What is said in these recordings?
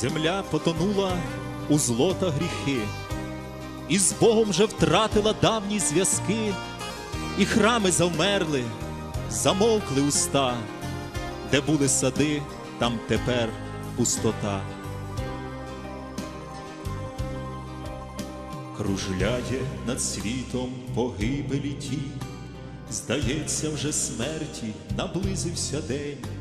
Земля потонула у злота гріхи, і з Богом вже втратила давні зв'язки, і храми завмерли, замовкли уста, де були сади, там тепер пустота. Кружляє над світом погибелі ті, здається, вже смерті наблизився день.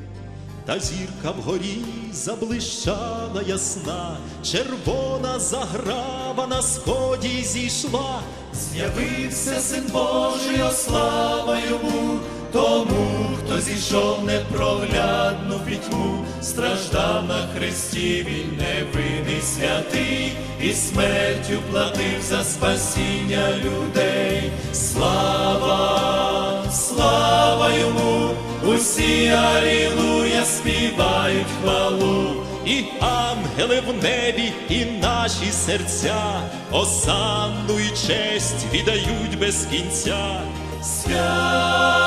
Та зірка вгорі заблищала ясна, червона заграва на сході зійшла. З'явився син Божий, о слава йому, тому, хто зійшов непроглядну пітьму, страждав на хресті, він невинний святий, і смертю платив за спасіння людей. Слава, слава йому, усі алілуя співають хвалу. І ангели в небі, і наші серця, осанну і честь віддають без кінця. Святий,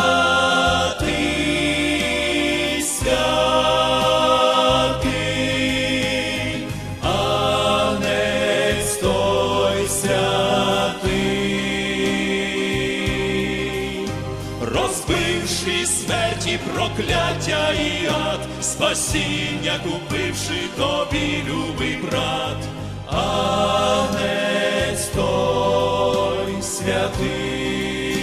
Розбивши смерті прокляття і ад, спасіння купивши тобі, любий брат. Агнець той святий.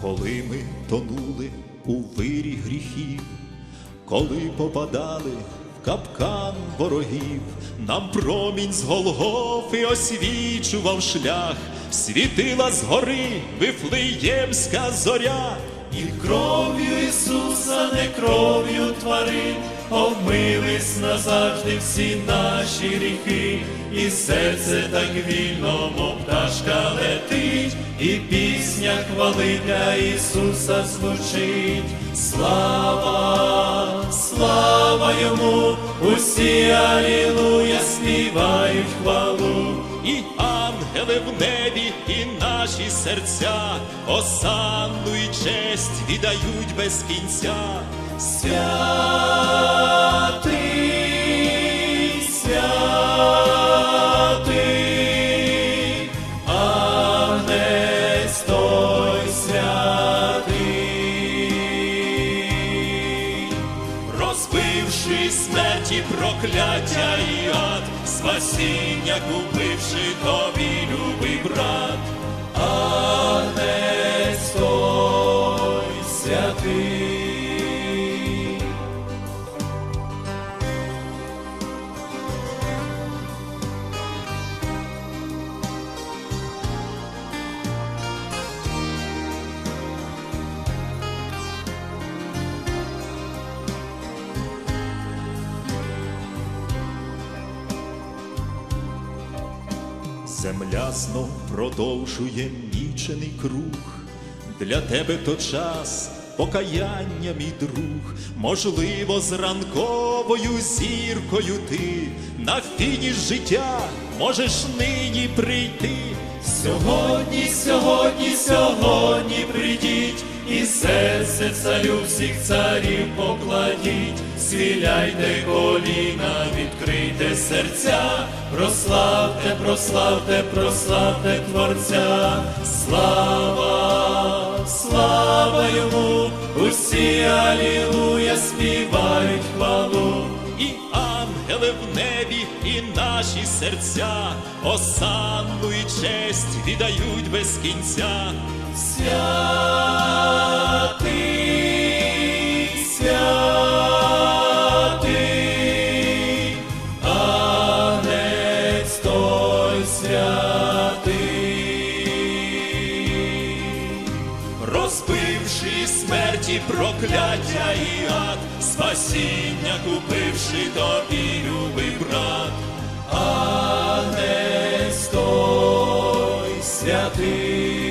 Коли ми тонули у вирі гріхів, коли попадали капкан ворогів, нам промінь з Голгофи освічував шлях, світила згори вифлеємська зоря. І кров'ю Ісуса, не кров'ю тварин, обмились назавжди всі наші гріхи, і серце так вільно, мов пташка летить, і пісня хвали для Ісуса звучить. Слава, слава йому, усі алілуя співають хвалу. І ангели в небі, і наші серця, осанну і честь віддають без кінця. Святий, прокляття і ад, спасіння купивши тобі, любий брат. Агнець Земля знов продовжує нічений круг. Для тебе то час покаяння, мій друг. Можливо, з ранковою зіркою ти на фініш життя можеш нині прийти. Сьогодні, сьогодні, сьогодні прийдіть, і серце царю всіх царів покладіть, свіляйте коліна, відкрийте серця, прославте, прославте, прославте Творця, слава, слава йому, усі алілуя співають хвалу. І ангели в небі, і наші серця, осанну і честь віддають без кінця. Святий, Розбивши смерті прокляття і ад, спасіння купивши тобі, любий брат. а не стой святий.